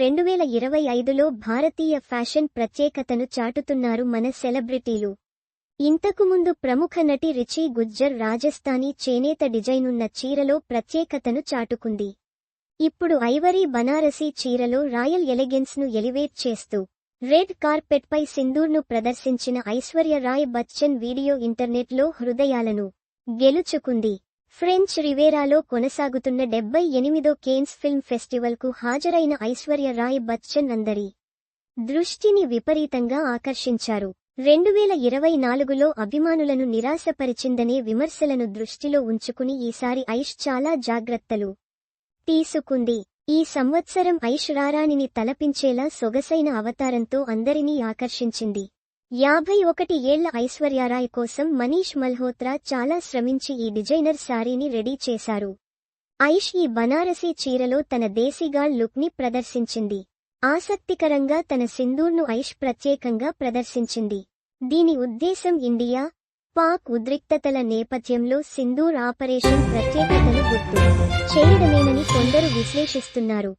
రెండు వేల ఇరవై ఐదులో భారతీయ ఫ్యాషన్ ప్రత్యేకతను చాటుతున్నారు మన సెలబ్రిటీలు. ఇంతకుముందు ప్రముఖ నటి రిచీ గుజ్జర్ రాజస్థానీ చేనేత డిజైనున్న చీరలో ప్రత్యేకతను చాటుకుంది. ఇప్పుడు ఐవరీ బనారసీ చీరలో రాయల్ ఎలిగెన్స్ను ఎలివేట్ చేస్తూ రెడ్ కార్పెట్పై సింధూర్ను ప్రదర్శించిన ఐశ్వర్య రాయ్ బచ్చన్ వీడియో ఇంటర్నెట్లో హృదయాలను గెలుచుకుంది. ఫ్రెంచ్ రివేరాలో కొనసాగుతున్న డెబ్బై ఎనిమిదో కేన్స్ ఫిల్మ్ ఫెస్టివల్కు హాజరైన ఐశ్వర్య రాయ్ బచ్చన్ అందరి దృష్టిని విపరీతంగా ఆకర్షించారు. రెండువేల ఇరవై నాలుగులో అభిమానులను నిరాశపరిచిందనే విమర్శలను దృష్టిలో ఉంచుకుని ఈసారి ఐష్ చాలా జాగ్రత్తలు తీసుకుంది. ఈ సంవత్సరం ఐష్ రారాణిని తలపించేలా సొగసైన అవతారంతో అందరినీ ఆకర్షించింది. యాభై ఒకటి ఏళ్ళ ఐశ్వర్యారాయ్ కోసం మనీష్ మల్హోత్రా చాలా శ్రమించి ఈ డిజైనర్ శారీని రెడీ చేశారు. ఐష్ ఈ బనారసీ చీరలో తన దేశీగాళ్ లుక్ని ప్రదర్శించింది. ఆసక్తికరంగా తన సింధూర్ను ఐష్ ప్రత్యేకంగా ప్రదర్శించింది. దీని ఉద్దేశం ఇండియా పాక్ ఉద్రిక్తతల నేపథ్యంలో సింధూర్ ఆపరేషన్ ప్రత్యేకతను గుర్తు చేయడమేనని కొందరు విశ్లేషిస్తున్నారు.